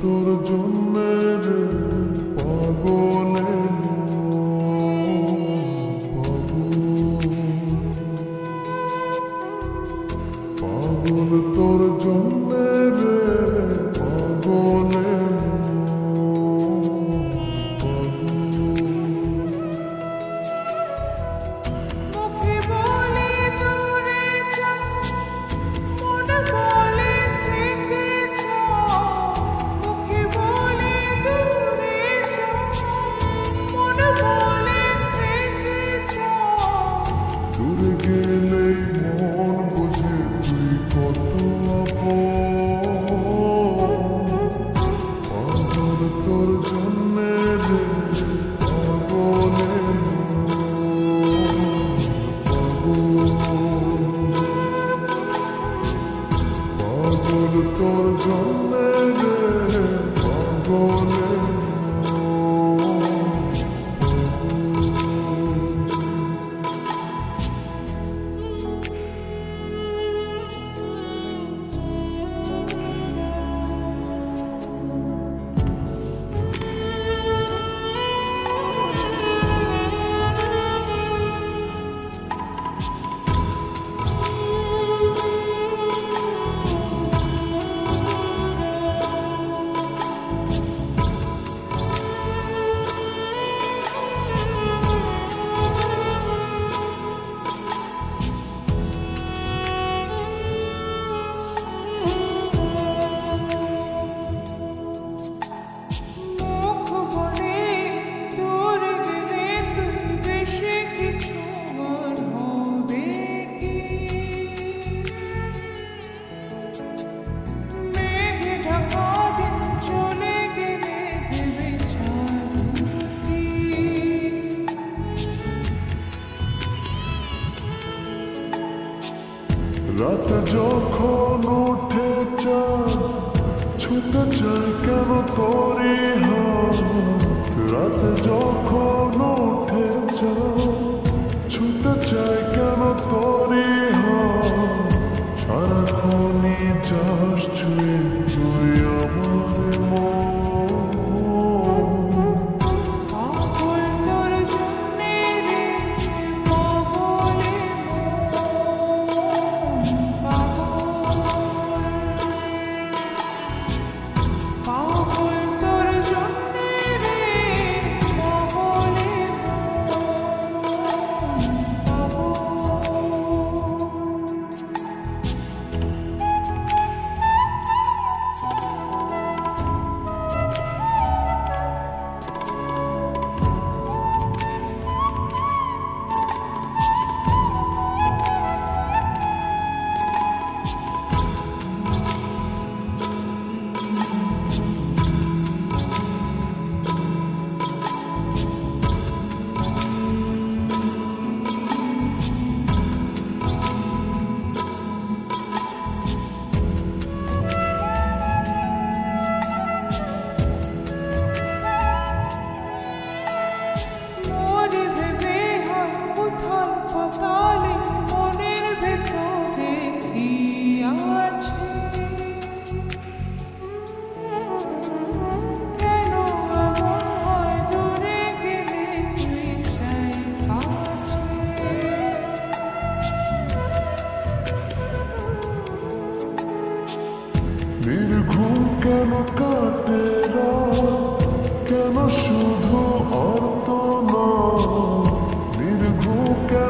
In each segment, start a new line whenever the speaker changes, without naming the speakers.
тур পদল তোর
জল
রাত যখন উঠে চাঁদ ছুটে চাই কেন তোরে হাত রাত যখন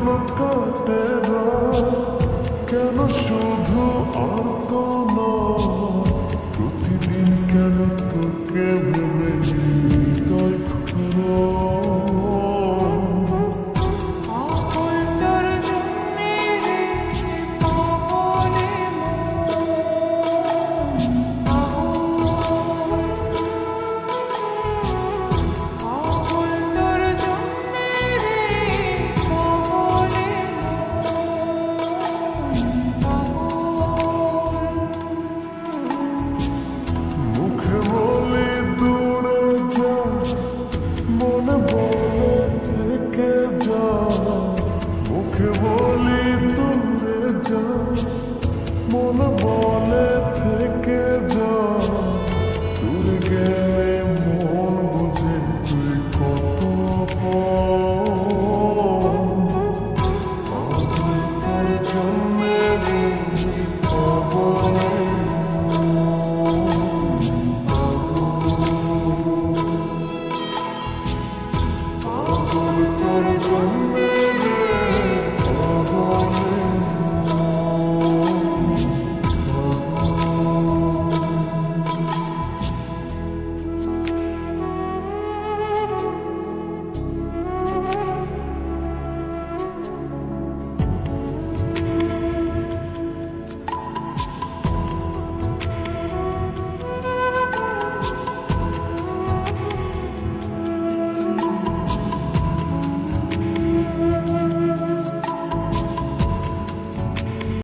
কেন কাটে না? কেন শুধু আর্তনা মন বলে থেকে যা। দূর গেলে মন বুঝে তুই কত
Oh,